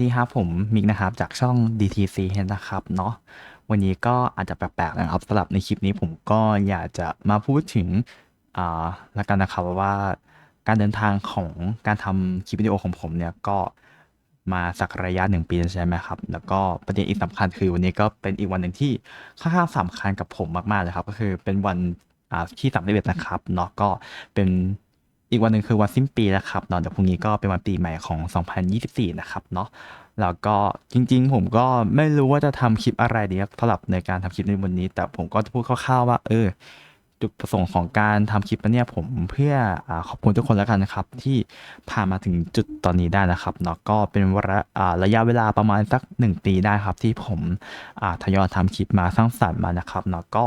ดีครับผมมิกนะครับ จากช่อง DTC นะครับเนาะวันนี้ก็อาจจะแปลกๆนะครับสำหรับในคลิปนี้ผมก็อยากจะมาพูดถึงอ่าละกันนะครับว่าการเดินทางของการทำคลิปวิดีโอของผมเนี่ยก็มาสักระยะหนึ่งปีใช่ไหมครับ แล้วก็ประเด็นอีกสำคัญคือวันนี้ก็เป็นอีกวันหนึ่งที่ค่อนข้างสำคัญกับผมมากๆเลยครับ ก็คือเป็นวันอ่าที่สามสิบเอ็ดนะครับเนาะก็เป็น อีกวันหนึ่งคือวันสิ้นปีแล้วครับเนาะเดี๋ยวพรุ่งนี้ก็เป็นวันปีใหม่ของ 2024 นะครับเนาะแล้วก็จริงๆ ผมก็ไม่รู้ว่าจะทำคลิปอะไรดีครับสำหรับในการทำคลิปในวันนี้ แต่ผมก็จะพูดคร่าวๆว่า เออจุดประสงค์ของการทำคลิปเนี่ยผมเพื่ออขอบคุณทุกคนแล้วกันนะครับ ที่ผ่านมาถึงจุดตอนนี้ได้นะครับเนาะก็เป็นวระระยะเวลาประมาณสักหนึ่งปีได้ครับ ที่ผมทยอยทำคลิปมาสร้างสรรค์มานะครับเนาะก็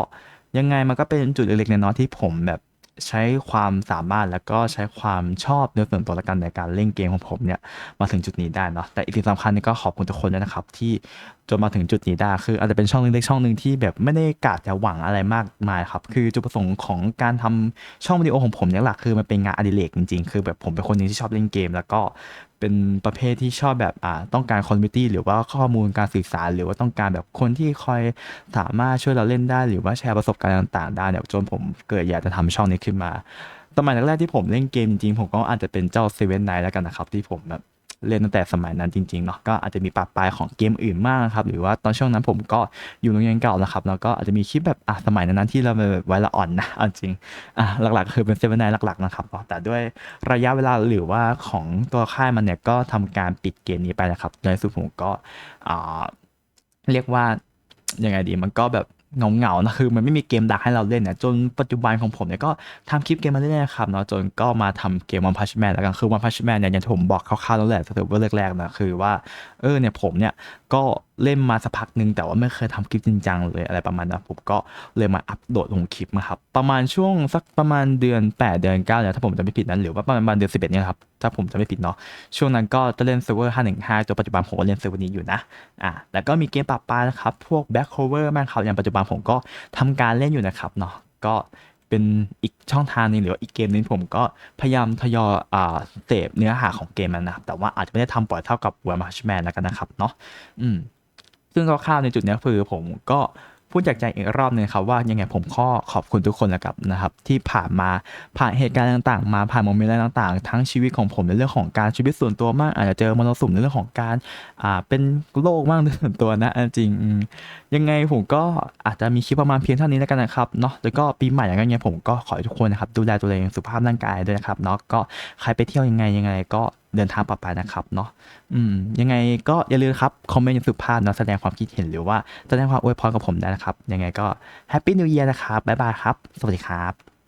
ยังไงมันก็เป็นจุดเล็กๆน้อยๆที่ผมแบบ ใช้ความสามารถแล้วก็ใช้ความชอบโดยส่วนตัวละกันในการเล่นเกมของผมเนี่ยมาถึงจุดนี้ได้เนาะแต่อีกสิ่งสำคัญนี่ก็ขอบคุณทุกคนด้วยนะครับ ที่จนมาถึงจุดนี้ได้คืออาจจะเป็นช่องเล็กๆช่องหนึ่งที่แบบไม่ได้กะจะหวังอะไรมากมายครับ คือจุดประสงค์ของการทำช่องวิดีโอของผมเนี่ยหลักคือมันเป็นงานอดิเรกจริงๆ คือแบบผมเป็นคนหนึงที่ชอบเล่นเกม แล้วก็ เป็นประเภทที่ชอบแบบอ่าต้องการคอมมิตี้หรือว่าข้อมูลการสื่อสาร หรือว่าต้องการแบบคนที่คอยสามารถช่วยเราเล่นได้ หรือว่าแชร์ประสบการณ์ต่างๆได้เนี่ยจนผมเกิดอยากจะทำช่องนี้ขึ้นมาสมัยแรกๆที่ผมเล่นเกมจริงผมก็อาจจะเป็นเจ้าเซเว่นไนแล้วกันนะครับที่ผมแบบ เล่นตั้งแต่สมัยนั้นจริงๆเนาะก็อาจจะมีปะปลายของเกมอื่นมากครับหรือว่าตอนช่วงนั้นผมก็อยู่โรงเรียนเก่านะครับแล้วก็อาจจะมีคลิปแบบอะสมัยนั้นที่เราแบบไว้ละอ่อนนะเอาจริงอะหลักๆก็คือเป็นเซเว่นไนหลักๆนะครับแต่ด้วยระยะเวลาหรือว่าของตัวค่ายมันเนี่ยก็ทำการปิดเกมนี้ไปนะครับในสุดผมก็อ่าเรียกว่ายังไงดีมันก็แบบ เงาเงาๆนะคือมันไม่มีเกมดักให้เราเล่นเนี่ยจนปัจจุบันของผมเนี่ยก็ทำคลิปเกมมาเรื่อยๆครับเนาะจนก็มาทำเกมวันพัชแมนแล้วกันคือวันพัชแมนเนี่ยอย่างที่ผมบอกคร่าวๆแล้วแหละสเตอร์เวอร์แรกๆนะคือว่าเออเนี่ยผมเนี่ยก็ เล่นมาสักพักหนึ่งแต่ว่าไม่เคยทำคลิปจริงจังเลยอะไรประมาณนั้นผมก็เลยมาอัปโหลดลงคลิปมาครับประมาณช่วงสักประมาณเดือน 8 เดือน9เนี่ยถ้าผมจะไม่ผิดนั้นหรือว่าประมาณเดือน11เนี่ยครับถ้าผมจะไม่ผิดเนาะช่วงนั้นก็จะเล่นเซิร์ฟเวอร์515ตัวปัจจุบันผมก็เล่นเซิร์ฟเวอร์นี้อยู่นะอ่าแล้วก็มีเกมปรับปลานะครับพวก back cover บ้างครับอย่างปัจจุบันผมก็ทำการเล่นอยู่นะครับเนาะก็เป็นอีกช่องทางหนึงหรือว่าอีกเกมหนึงผมก็พยายามทยอยอ่าเสพเนื้อหาของเกมมันนะครับแต่ว่าอาจจะไม่ได้ทำปล่อยเท่ากับ One Punch Man แล้วกันนะครับเนาะอืม ซึ่งคร่าวๆในจุดนี้คือผมก็พูดจากใจอีกรอบหนึงครับว่ายังไงผมข้อขอบคุณทุกคนนะครับนะครับ ที่ผ่านมาผ่านเหตุการณ์ต่างๆ มาผ่านโมเมนต์อะไรต่างๆ ทั้งชีวิตของผมในเรื่องของการชีวิตส่วนตัวมาก อาจจะเจอมรสุมในเรื่องของการอ่าเป็นโรคมากในส่วนตัวนะจริงยังไงผมก็อาจจะมีคลิปประมาณเพียงเท่านี้แล้วกันนะครับเนาะแล้วก็ปีใหม่อย่างเงี้ยผมก็ขอให้ทุกคนนะครับดูแลตัวเองสุขภาพร่างกายด้วยนะครับเนาะก็ใครไปเที่ยวยังไงยังไงก็ เดินทางปลอดภัยนะครับเนาะอืมยังไงก็อย่าลืมครับ คอมเมนต์สุภาพเนาะแสดงความคิดเห็นหรือว่าแสดงความอวยพรกับผมได้นะครับ ยังไงก็แฮปปี้นิว e ย r นะครับ บ๊ายบายครับ สวัสดีครับ